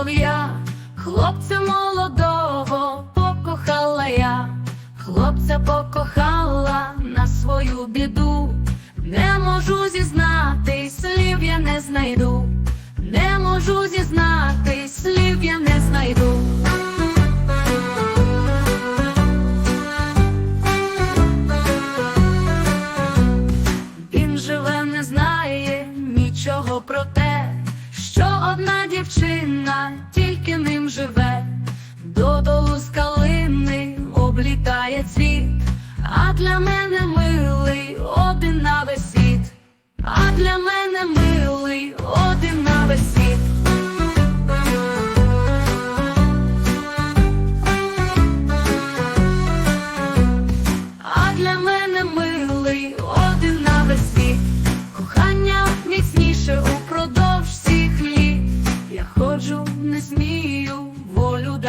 солов'я, хлопця молодого покохала я, хлопця покохала на свою біду, не можу зізнати, слів я не знайду, не можу зізнати, слів я не знайду. Він живе, не знає нічого про те, дівчина тільки ним живе, додолу з калини облітає цвіт, а для мене милий один на весь світ, а для мене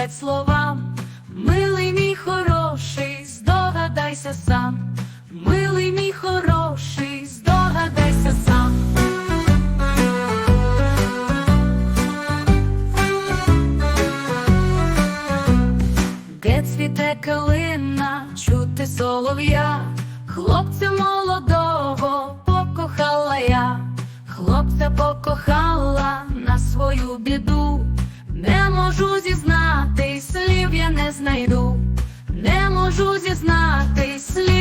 волю словам. Милий мій хороший, здогадайся сам. Милий мій хороший, здогадайся сам. Де цвіте калина, чути солов'я, хлопця молодого покохала я, хлопця покохала на свою біду, не можу зізнати, знайду, не можу зізнати, слів я не знайду.